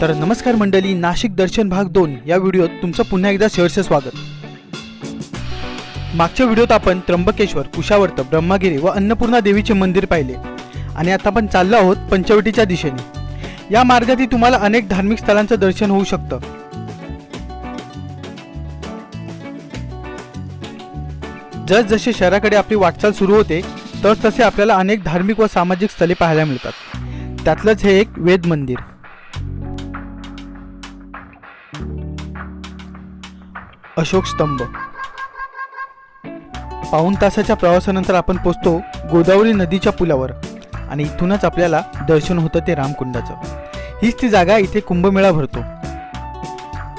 तर नमस्कार मंडळी नाशिक दर्शन भाग दोन या व्हिडिओत तुमचं पुन्हा एकदा शेअरचं स्वागत. मागच्या व्हिडिओत आपण त्र्यंबकेश्वर कुशावर्त ब्रह्मागिरी व अन्नपूर्णा देवीचे मंदिर पाहिले आणि आता आपण चाललो आहोत पंचवटीच्या दिशेने. या मार्गातही तुम्हाला अनेक धार्मिक स्थळांचं दर्शन होऊ शकतं. जसजसे शहराकडे आपली वाटचाल सुरू होते तस तसे आपल्याला अनेक धार्मिक व सामाजिक स्थळे पाहायला मिळतात. त्यातलंच हे एक वेद मंदिर. अशोक स्तंभ. पाऊण तासाच्या प्रवासानंतर आपण पोचतो गोदावरी नदीच्या पुलावर आणि इथूनच आपल्याला दर्शन होतं ते रामकुंडाचं. हीच ती जागा इथे कुंभमेळा भरतो.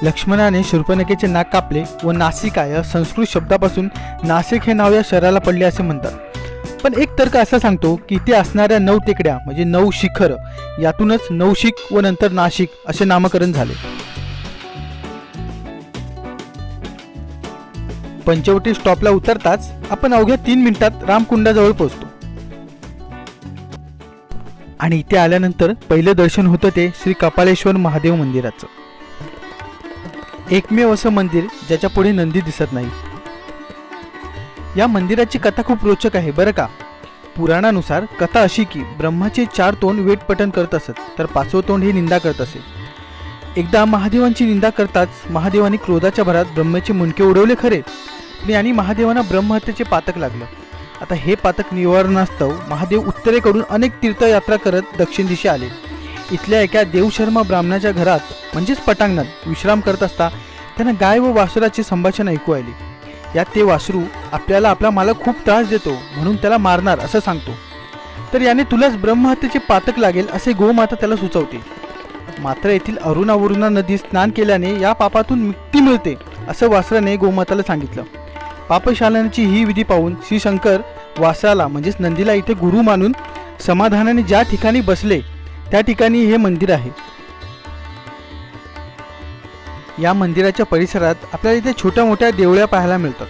लक्ष्मणाने शूर्पणखेचे नाक कापले व नासिका या संस्कृत शब्दापासून नाशिक हे नाव या शहराला पडले असे म्हणतात. पण एक तर्क असा सांगतो की इथे असणाऱ्या नऊ टेकड्या म्हणजे नऊ शिखर यातूनच नवशिक व नंतर नाशिक असे नामकरण झाले. पंचवटी स्टॉपला उतरताच आपण अवघ्या तीन मिनिटात रामकुंडाजवळ पोहोचतो. आणि इथे आल्यानंतर पहिलं दर्शन होतं ते श्री कपालेश्वर महादेव मंदिराचं. एकमेव असं मंदिर ज्याच्या पुढे नंदी दिसत नाही. या मंदिराची कथा खूप रोचक आहे बरं का? पुराणानुसार कथा अशी की ब्रह्माचे चार तोंड वेटपटन करत असत तर पाचवं तोंड हे निंदा करत असे. एकदा महादेवांची निंदा करताच महादेवांनी क्रोधाच्या भरात ब्रह्माचे मुंडके उडवले खरे. आणि महादेवांना ब्रह्महत्येचे पातक लागलं. आता हे पातक निवारणास्तव महादेव उत्तरेकडून अनेक तीर्थयात्रा करत दक्षिण दिशे आले. इथल्या एका देवशर्मा ब्राह्मणाच्या घरात म्हणजेच पटांगणात विश्राम करत असता त्यांना गाय व वासुराचे संभाषण ऐकू आले. यात ते वासरू आपल्याला आपला मालक खूप त्रास देतो म्हणून त्याला मारणार असं सांगतो. तर याने तुलाच ब्रह्महत्येचे पातक लागेल असे गोमाता त्याला सुचवते. मात्र येथील अरुणावरुणा नदी स्नान केल्याने या पापातून मुक्ती मिळते असं वासराने गोमाताला सांगितलं. पापशालनाची ही विधी पाहून श्रीशंकर वासाला म्हणजेच नंदीला इथे गुरु मानून समाधानाने ज्या ठिकाणी बसले त्या ठिकाणी हे मंदिर आहे. या मंदिराच्या परिसरात आपल्याला इथे छोट्या मोठ्या देवळ्या पाहायला मिळतात.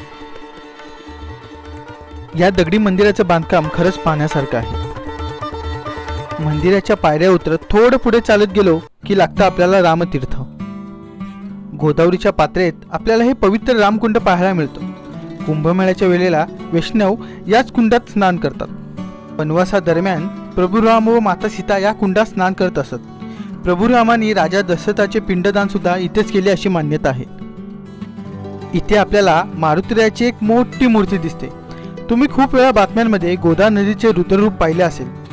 या दगडी मंदिराचं बांधकाम खरंच पाहण्यासारखं आहे. मंदिराच्या पायऱ्या उतरत थोडं पुढे चालत गेलो की लागतं आपल्याला रामतीर्थ. गोदावरीच्या पात्रेत आपल्याला हे पवित्र रामकुंड पाहायला मिळतं. कुंभमेळ्याच्या वेळेला वैष्णव याच कुंडात स्नान करतात. वनवासादरम्यान प्रभुराम व माता सीता या कुंडात स्नान करत असत. प्रभुरामांनी राजा दशरथाचे पिंडदान सुद्धा इथेच केले अशी मान्यता आहे. इथे आपल्याला मारुतीरायाची एक मोठी मूर्ती दिसते. तुम्ही खूप वेळा बातम्यांमध्ये गोदा नदीचे रुद्ररूप पाहिले असेल.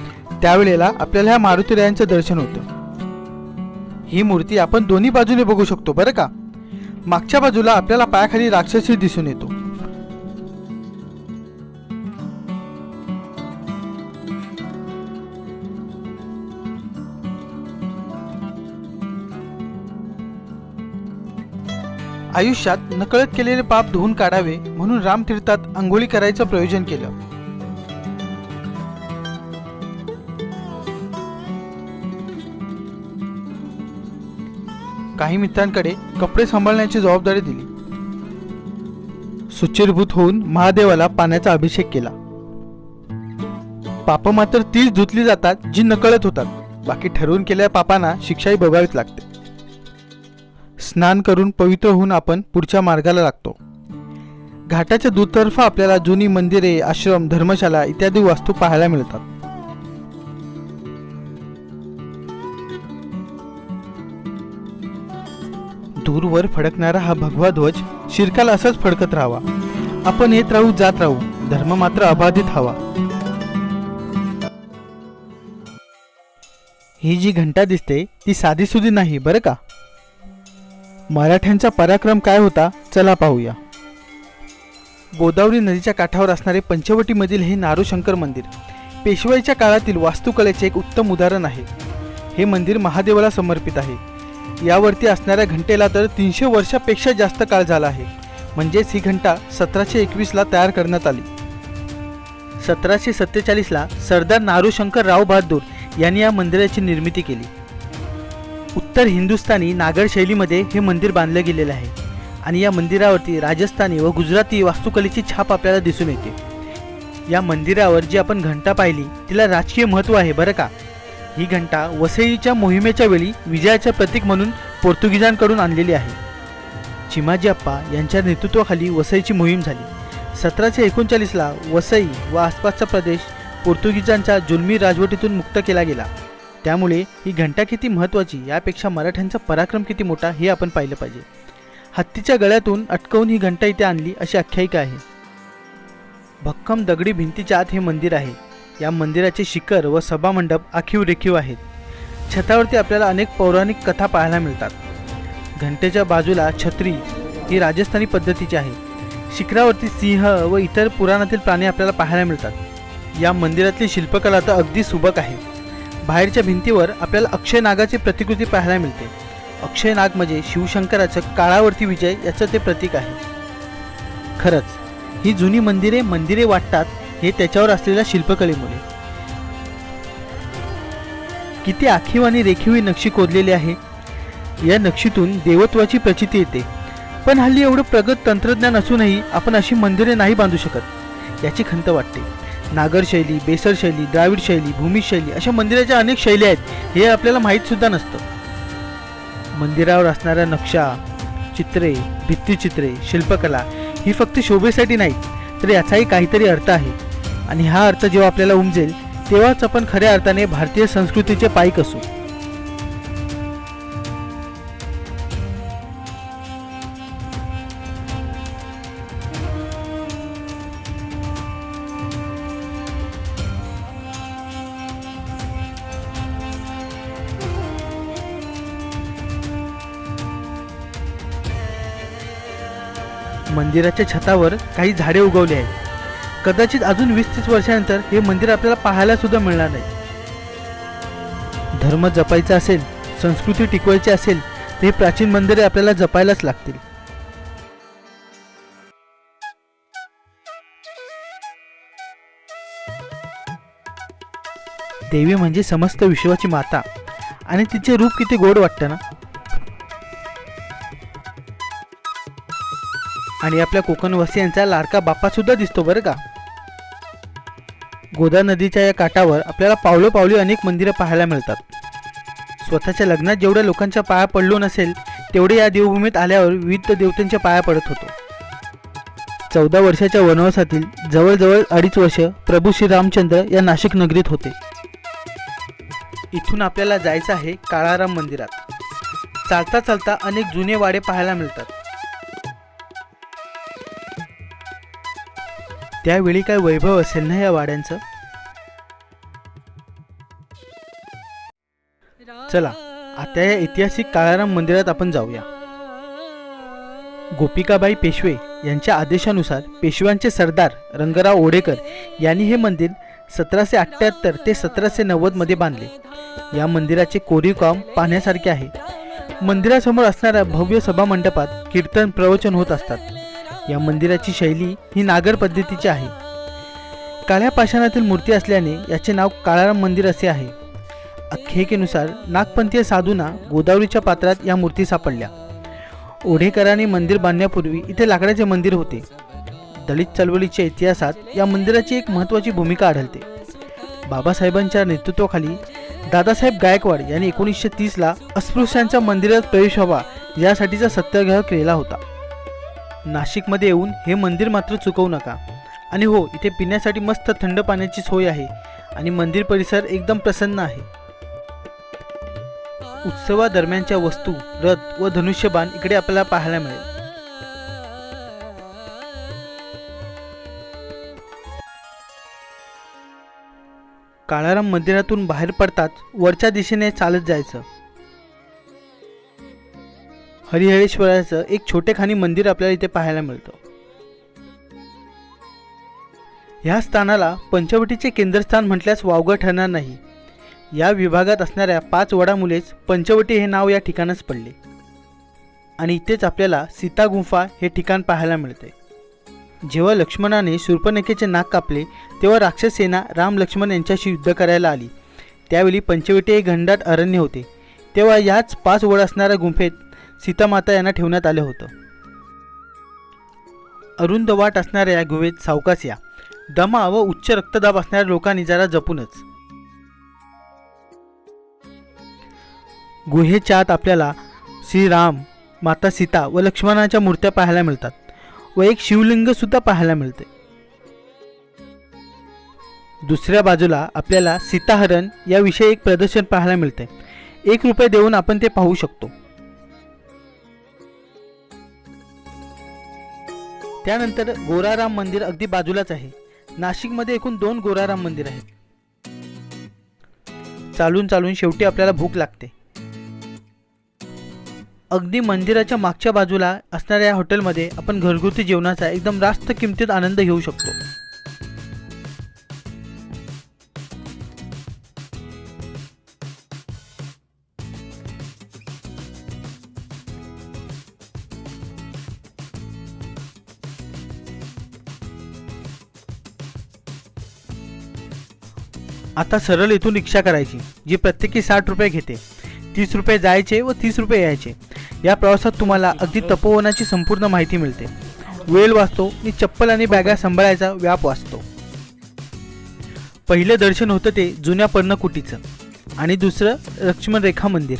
त्यावेळेला आपल्याला ह्या मारुतीरायांचं दर्शन होतं. ही मूर्ती आपण दोन्ही बाजूने बघू शकतो बरं का? मागच्या बाजूला आपल्याला पायाखाली राक्षसी दिसून येतो. आयुष्यात नकळत केलेले पाप धुवून काढावे म्हणून रामतीर्थात आंघोळी करायचं प्रयोजन केलं. काही मित्रांकडे कपडे सांभाळण्याची जबाबदारी दिली. सुचिरभूत होऊन महादेवाला पाण्याचा अभिषेक केला. पाप मात्र तीच धुतली जातात जी नकळत होतात. बाकी ठरवून केलेल्या पापांना शिक्षाही भोगावीच लागते. स्नान करून पवित्र होऊन आपण पुढच्या मार्गाला लागतो. घाटाच्या दुतर्फा आपल्याला जुनी मंदिरे आश्रम धर्मशाला इत्यादी वास्तू पाहायला मिळतात. दूरवर फडकणारा हा भगवा ध्वज शिरकाला असाच फडकत राहावा. आपण येत राहू जात राहू धर्म मात्र अबाधित हवा. ही जी घंटा दिसते ती साधी सुधी नाही बरं का? मराठ्यांचा पराक्रम काय होता? चला पाहूया. गोदावरी नदीच्या काठावर असणारे पंचवटीमधील हे नारूशंकर मंदिर पेशवाईच्या काळातील वास्तुकलेचे एक उत्तम उदाहरण आहे. हे मंदिर महादेवाला समर्पित आहे. यावरती असणाऱ्या घंटेला तर तीनशे वर्षापेक्षा जास्त काळ झाला आहे. म्हणजेच ही घंटा सतराशे एकवीसला तयार करण्यात आली. सतराशे सत्तेचाळीसला सरदार नारूशंकर राव बहादूर यांनी या मंदिराची निर्मिती केली. उत्तर हिंदुस्थानी नागर शैलीमध्ये हे मंदिर बांधलं गेलेलं आहे. आणि या मंदिरावरती राजस्थानी व गुजराती वास्तुकलेची छाप आपल्याला दिसून येते. या मंदिरावर जी आपण घंटा पाहिली तिला राजकीय महत्त्व आहे बरं का? ही घंटा वसईच्या मोहिमेच्या वेळी विजयाचे प्रतीक म्हणून पोर्तुगीजांकडून आणलेली आहे. चिमाजी अप्पा यांच्या नेतृत्वाखाली वसईची मोहीम झाली. सतराशे एकोणचाळीसला वसई व आसपासचा प्रदेश पोर्तुगीजांच्या जुलमी राजवटीतून मुक्त केला गेला. त्यामुळे ही घंटा किती महत्त्वाची यापेक्षा मराठ्यांचा पराक्रम किती मोठा हे आपण पाहिलं पाहिजे. हत्तीच्या गळ्यातून अटकवून ही घंटा इथे आणली अशी आख्यायिका आहे. भक्कम दगडी भिंतीच्या आत हे मंदिर आहे. या मंदिराचे शिखर व सभामंडप आखीव रेखीव आहेत. छतावरती आपल्याला अनेक पौराणिक कथा पाहायला मिळतात. घंटेच्या बाजूला छत्री ही राजस्थानी पद्धतीची आहे. शिखरावरती सिंह व इतर पुराणातील प्राणी आपल्याला पाहायला मिळतात. या मंदिरातली शिल्पकला तर अगदी सुबक आहे. बाहेरच्या भिंतीवर आपल्याला अक्षय नागाची प्रतिकृती पाहायला मिळते. अक्षय नाग म्हणजे शिवशंकराचं काळावरती विजय याचं ते प्रतीक आहे. खरंच ही जुनी मंदिरे मंदिरे वाटतात हे त्याच्यावर असलेल्या शिल्पकलेमुळे. किती आखीव आणि रेखीव ही नक्षी कोरलेली आहे. या नक्षीतून देवत्वाची प्रचिती येते. पण हल्ली एवढं प्रगत तंत्रज्ञान असूनही आपण अशी मंदिरे नाही बांधू शकत याची खंत वाटते. नागर शैली बेसर शैली द्राविड शैली भूमिशैली अशा मंदिराच्या अनेक शैली आहेत. हे आपल्याला माहीतसुद्धा नसतं. मंदिरावर असणाऱ्या नक्षा चित्रे भित्तिचित्रे शिल्पकला ही फक्त शोभेसाठी नाहीत तर याचाही काहीतरी अर्थ आहे. आणि हा अर्थ जेव्हा आपल्याला उमजेल तेव्हाच आपण खऱ्या अर्थाने भारतीय संस्कृतीचे पायिक असू. मंदिराच्या छतावर काही झाडे उगवली आहेत. कदाचित अजून वीस तीस वर्षानंतर हे मंदिर आपल्याला पाहायला सुद्धा मिळणार नाही. धर्म जपायचा असेल संस्कृती टिकवायची असेल तर हे प्राचीन मंदिरे आपल्याला जपायलाच लागतील. देवी म्हणजे समस्त विश्वाची माता. आणि तिचे रूप किती गोड वाटतं ना? आणि आपल्या कोकणवासियांचा लाडका बाप्पा सुद्धा दिसतो बरं का? गोदा नदीच्या या काठावर आपल्याला पावलो पावली अनेक मंदिरं पाहायला मिळतात. स्वतःच्या लग्नात जेवढ्या लोकांच्या पाया पडलो नसेल तेवढे या देवभूमीत आल्यावर विविध देवतांच्या पाया पडत होतो. चौदा वर्षाच्या वनवासातील जवळजवळ अडीच वर्ष प्रभू श्री रामचंद्र या नाशिक नगरीत होते. इथून आपल्याला जायचं आहे काळाराम मंदिरात. चालता चालता अनेक जुने वाडे पाहायला मिळतात. त्यावेळी काय वैभव असेल ना या वाड्यांचं? चला आता या ऐतिहासिक काळाराम मंदिरात आपण जाऊया. गोपिकाबाई पेशवे यांच्या आदेशानुसार पेशव्यांचे सरदार रंगराव ओडेकर यांनी हे मंदिर सतराशे अठ्ठ्याहत्तर ते सतराशे नव्वदमध्ये बांधले. या मंदिराचे कोरीव काम पाहण्यासारखे आहे. मंदिरासमोर असणाऱ्या भव्य सभा मंडपात कीर्तन प्रवचन होत असतात. या मंदिराची शैली ही नागर पद्धतीची आहे. काळ्या पाषाणातील मूर्ती असल्याने याचे नाव काळाराम मंदिर असे आहे. आख्यायिकेनुसार नागपंथीय साधूंना गोदावरीच्या पात्रात या मूर्ती सापडल्या. ओढेकरांनी मंदिर बांधण्यापूर्वी इथे लाकडाचे मंदिर होते. दलित चळवळीच्या इतिहासात या मंदिराची एक महत्त्वाची भूमिका आढळते. बाबासाहेबांच्या नेतृत्वाखाली दादासाहेब गायकवाड यांनी एकोणीसशे तीसला अस्पृश्यांच्या मंदिरात प्रवेश व्हावा यासाठीचा सत्याग्रह केला होता. नाशिकमध्ये येऊन हे मंदिर मात्र चुकवू नका. आणि हो इथे पिण्यासाठी मस्त थंड पाण्याची सोय आहे आणि मंदिर परिसर एकदम प्रसन्न आहे. उत्सवादरम्यानच्या वस्तू रथ व धनुष्यबाण इकडे आपल्याला पाहायला मिळेल. काळाराम मंदिरातून बाहेर पडताच वरच्या दिशेने चालत जायचं. हरिहरेश्वराचं एक छोटेखानी मंदिर आपल्याला इथे पाहायला मिळतं. ह्या स्थानाला पंचवटीचे केंद्रस्थान म्हटल्यास वावगं ठरणार नाही. या विभागात असणाऱ्या पाच वडामुळेच पंचवटी हे नाव या ठिकाणच पडले. आणि इथेच आपल्याला सीता गुंफा हे ठिकाण पाहायला मिळते जेव्हा लक्ष्मणाने शूर्पणखेचे नाक कापले तेव्हा राक्षस सेना राम लक्ष्मण यांच्याशी युद्ध करायला आली. त्यावेळी पंचवटी हे घनदाट अरण्य होते. तेव्हा याच पाच वड असणाऱ्या गुंफेत सीतामाता यांना ठेवण्यात आलं होतं. अरुंद वाट असणाऱ्या या गुहेत सावकास या. दमा व उच्च रक्तदाब असणाऱ्या लोकांनी जरा जपूनच. गुहेच्या आत आपल्याला श्रीराम माता सीता व लक्ष्मणाच्या मूर्त्या पाहायला मिळतात व एक शिवलिंग सुद्धा पाहायला मिळते. दुसऱ्या बाजूला आपल्याला सीताहरण याविषयी एक प्रदर्शन पाहायला मिळते. एक रुपये देऊन आपण ते पाहू शकतो. त्यानंतर गोराराम मंदिर अगदी बाजूलाच आहे. नाशिकमध्ये एकूण दोन गोराराम मंदिर आहेत. चालून चालून शेवटी आपल्याला भूक लागते. अगदी मंदिराच्या मागच्या बाजूला असणाऱ्या या हॉटेलमध्ये आपण घरगुती जेवणाचा एकदम रास्त किमतीत आनंद घेऊ शकतो. आता सरळ इथून रिक्षा करायची जी प्रत्येकी साठ रुपये घेते. तीस रुपये जायचे व तीस रुपये यायचे. या प्रवासात तुम्हाला अगदी तपोवनाची संपूर्ण माहिती मिळते. वेळ वाचतो आणि चप्पल आणि बॅगा सांभाळायचा व्याप वाचतो. पहिलं दर्शन होतं ते जुन्या पर्णकुटीचं आणि दुसरं लक्ष्मण रेखा मंदिर.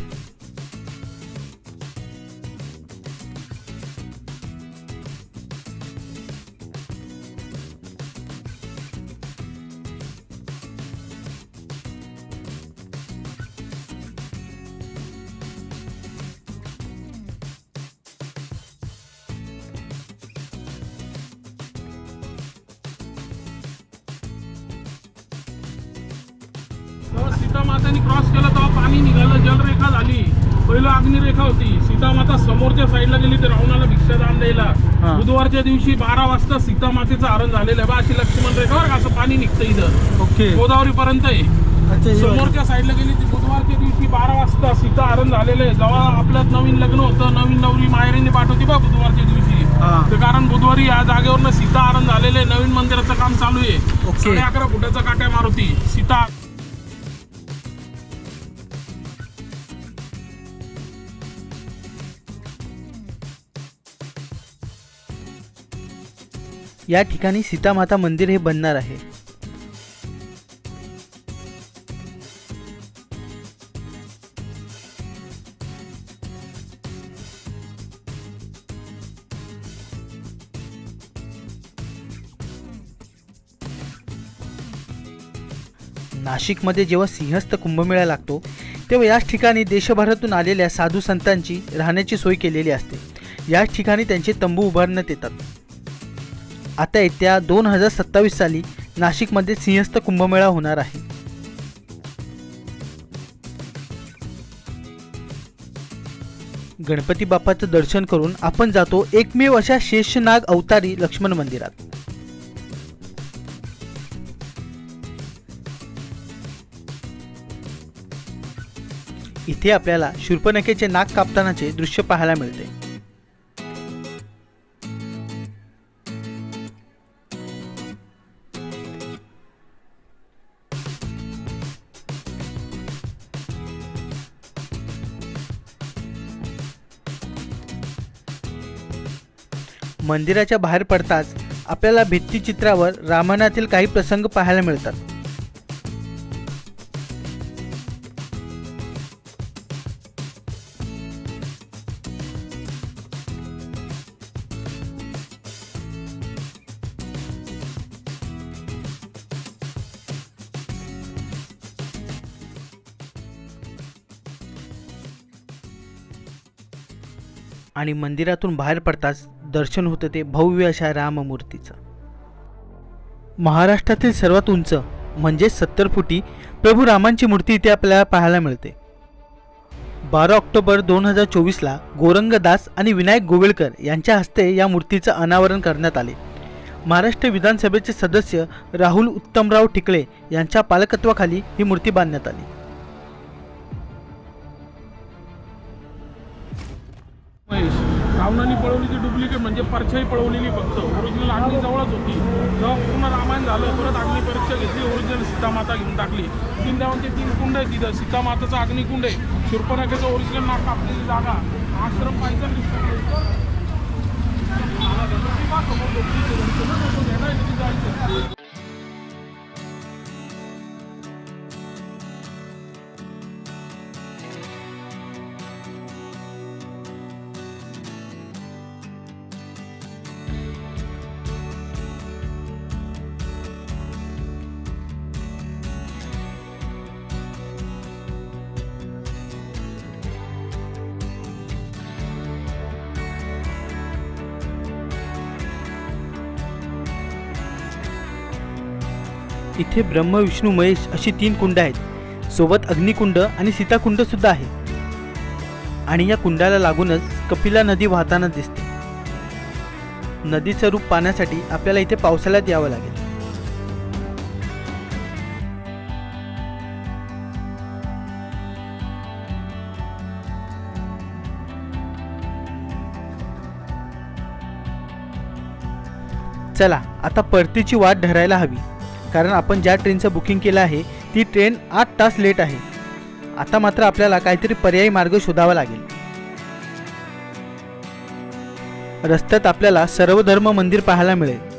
सीतामाताने क्रॉस केला तेव्हा पाणी निघालं जलरेखा झाली. पहिलं अग्निरेखा होती. सीतामाता समोरच्या साईडला गेली तर रावणाला भिक्षादान द्यायला. बुधवारच्या दिवशी बारा वाजता सीतामातेचं हरण झालेलं आहे. बा अशी लक्ष्मण रेखा बरं का, असं पाणी निघतं इथं. ओके. गोदावरी पर्यंत आहे समोरच्या साईडला गेली ती बुधवारच्या दिवशी बारा वाजता सीता हरण झालेलं आहे. जेव्हा आपल्यात नवीन लग्न होतं नवीन नवरी माहेरीने पाठवती बा बुधवारच्या दिवशी. हा. ते कारण बुधवारी या जागेवरनं सीता हरण झालेलं आहे. नवीन मंदिराचं काम चालू आहे. साडे अकरा फुटाचा काट्या मारुती. सीता या ठिकाणी सीतामाता मंदिर हे बनणार आहे. नाशिकमध्ये जेव्हा सिंहस्थ कुंभमेळा लागतो तेव्हा याच ठिकाणी देशभरातून आलेल्या साधू संतांची राहण्याची सोय केलेली असते. याच ठिकाणी त्यांचे तंबू उभारण्यात येतात. आता येत्या दोन हजार सत्तावीस साली नाशिकमध्ये सिंहस्थ कुंभमेळा होणार आहे. गणपती बाप्पाचं दर्शन करून आपण जातो एकमेव अशा शेषनाग अवतारी लक्ष्मण मंदिरात. इथे आपल्याला शूर्पणखेचे नाक कापतानाचे दृश्य पाहायला मिळते. मंदिराच्या बाहेर पडताच आपल्याला भित्तिचित्रावर रामायणातील काही प्रसंग पाहायला मिळतात. आणि मंदिरातून बाहेर पडताच दर्शन होतं ते भव्य अशा राममूर्तीचं. महाराष्ट्रातील सर्वात उंच म्हणजे सत्तर फुटी प्रभू रामांची मूर्ती इथे आपल्याला पाहायला मिळते. बारा ऑक्टोबर दोन हजार चोवीसला गोरंग दास आणि विनायक गोवेळकर यांच्या हस्ते या मूर्तीचं अनावरण करण्यात आले. महाराष्ट्र विधानसभेचे सदस्य राहुल उत्तमराव ठिकळे यांच्या पालकत्वाखाली ही मूर्ती बांधण्यात आली. महेश रावणाने पळवली ती डुप्लिकेट म्हणजे परछाई पळवलेली फक्त. ओरिजिनल अग्नी जवळच होती. जेव्हा पूर्ण रामायण झालं परत अग्नी परीक्षा घेतली ओरिजिनल सीतामाता घेऊन टाकली. तीन देवांचे तीन कुंड आहे तिथं. सीतामाताचा अग्निकुंड आहे. शूर्पनाखेचं ओरिजिनल नाक कापलेली जागा. आश्रम पाहिजे इथे ब्रह्म विष्णू महेश अशी तीन कुंड आहेत. सोबत अग्निकुंड आणि सीताकुंड सुद्धा आहे. आणि या कुंडाला लागूनच कपिला नदी वाहताना दिसते. नदीचं रूप पाहण्यासाठी आपल्याला इथे पावसाळ्यात यावं लागेल. चला आता परतीची वाट धरायला हवी. कारण आपण ज्या ट्रेनचं बुकिंग केलं आहे ती ट्रेन आठ तास लेट आहे. आता मात्र आपल्याला काहीतरी पर्यायी मार्ग शोधावा लागेल. रस्त्यात आपल्याला सर्वधर्म मंदिर पाहायला मिळेल.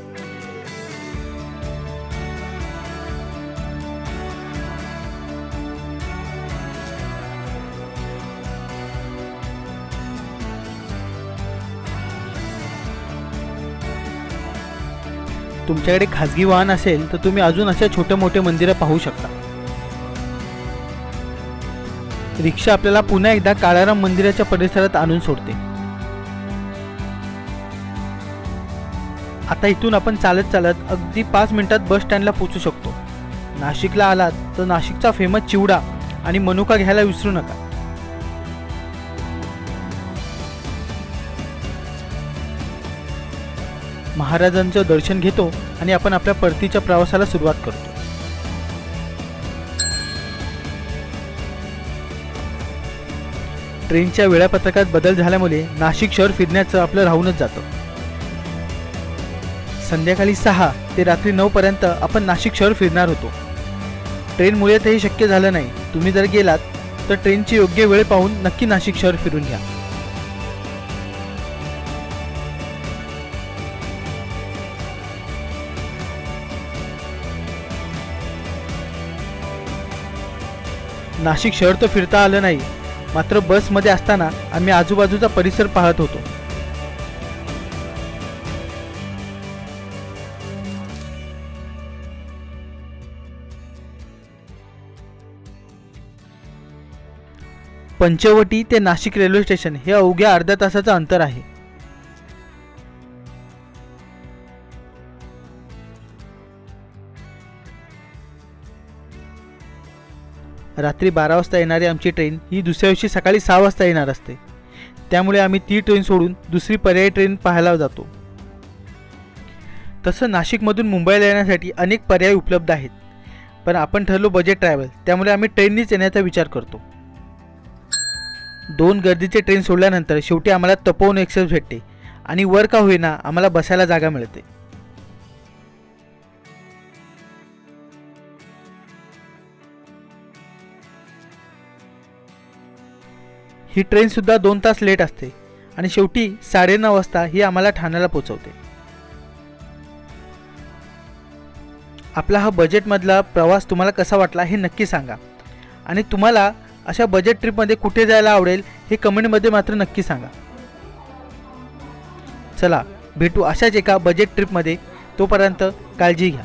तुमच्याकडे खाजगी वाहन असेल तर तुम्ही अजून अशा छोटे मोठे मंदिरं पाहू शकता. रिक्षा आपल्याला पुन्हा एकदा काळाराम मंदिराच्या परिसरात आणून सोडते. आता इथून आपण चालत चालत अगदी पाच मिनिटात बस स्टँडला पोचू शकतो. नाशिकला आलात तर नाशिकचा फेमस चिवडा आणि मनुका घ्यायला विसरू नका. महाराजांचं दर्शन घेतो आणि आपण आपल्या परतीच्या प्रवासाला सुरुवात करतो. ट्रेनच्या वेळापत्रकात बदल झाल्यामुळे नाशिक शहर फिरण्याचं आपलं राहूनच जातं. संध्याकाळी सहा ते रात्री नऊपर्यंत आपण नाशिक शहर फिरणार होतो. ट्रेनमुळे ते शक्य झालं नाही. तुम्ही जर गेलात तर ट्रेनची योग्य वेळ पाहून नक्की नाशिक शहर फिरून घ्या. नाशिक शहर तर फिरता आलं नाही. मात्र बसमध्ये असताना आम्ही आजूबाजूचा परिसर पाहत होतो. पंचवटी ते नाशिक रेल्वे स्टेशन हे अवघ्या अर्ध्या तासाचं अंतर आहे. रात्री बारा वाजता येणारी आमची ट्रेन ही दुसऱ्या दिवशी सकाळी सहा वाजता येणार असते. त्यामुळे आम्ही ती ट्रेन सोडून दुसरी पर्यायी ट्रेन पाहायला जातो. तसं नाशिकमधून मुंबईला येण्यासाठी अनेक पर्याय उपलब्ध आहेत. पण आपण ठरलो बजेट ट्रॅव्हल त्यामुळे आम्ही ट्रेननीच येण्याचा विचार करतो. दोन गर्दीचे ट्रेन सोडल्यानंतर शेवटी आम्हाला तपोवन एक्सप्रेस भेटते आणि वर का होईना आम्हाला बसायला जागा मिळते. ही ट्रेनसुद्धा दोन तास लेट असते आणि शेवटी साडेनऊ वाजता ही आम्हाला ठाण्याला पोचवते आपला हा बजेटमधला प्रवास तुम्हाला कसा वाटला हे नक्की सांगा. आणि तुम्हाला अशा बजेट ट्रिपमध्ये कुठे जायला आवडेल हे कमेंटमध्ये मात्र नक्की सांगा. चला भेटू अशाच एका बजेट ट्रिपमध्ये तोपर्यंत काळजी घ्या.